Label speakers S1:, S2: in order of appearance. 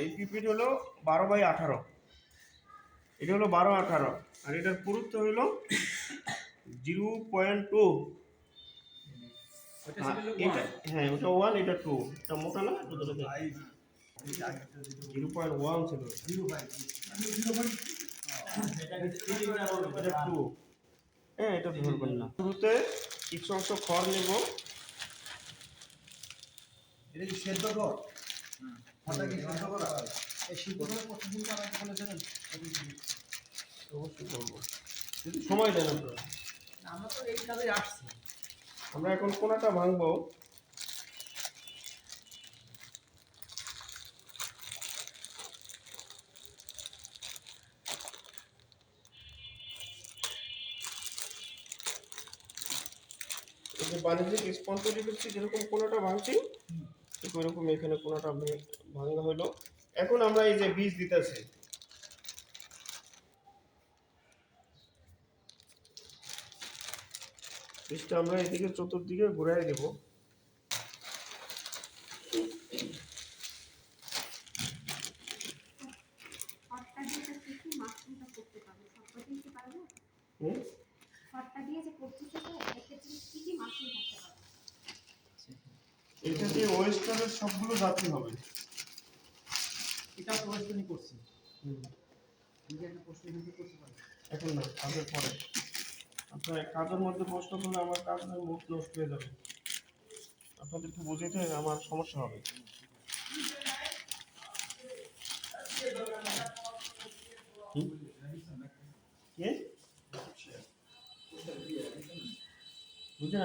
S1: এই পিপিট হলো বারো বাই আঠারো। এটা হলো বারো আঠারো। আর এটার পুরুত্ব হলো জিরো পয়েন্ট টু। এটা হ্যাঁ ওটা ওয়ান এটা টু এটা মোটা না? জিরো পয়েন্ট ওয়ান ছিল। এটা টু হ্যাঁ এটা ধরবেন না। শুরুতে কিছু অংশ খড় নেব।
S2: এটা কি সেদ্ধ কর
S1: সময় দেন
S2: আমরা। তো এই আসছি।
S1: আমরা এখন কোনাটা ভাঙবো। যে বাণিজ্যিক করছি যেরকম কোনাটা ভাঙছি ঠিক ওইরকম এখানে কোনাটা ভাঙা হলো। এখন আমরা এই যে বীজ দিতেছি। বীজটা আমরা এদিকে চতুর্দিকে ঘুরাই দেব। হুম?
S3: দিয়ে যে কি
S1: এটা দিয়ে ওয়েস্টারের সবগুলো জাতি হবে।
S2: এটা প্রশ্নই করছি।
S1: এখন না কাজের পরে। আপনার কাজের মধ্যে প্রশ্ন করলে আমার কাজের মুখ নষ্ট হয়ে যাবে। আপনাদের একটু বুঝিতে আমার সমস্যা হবে? কে? বুঝলেন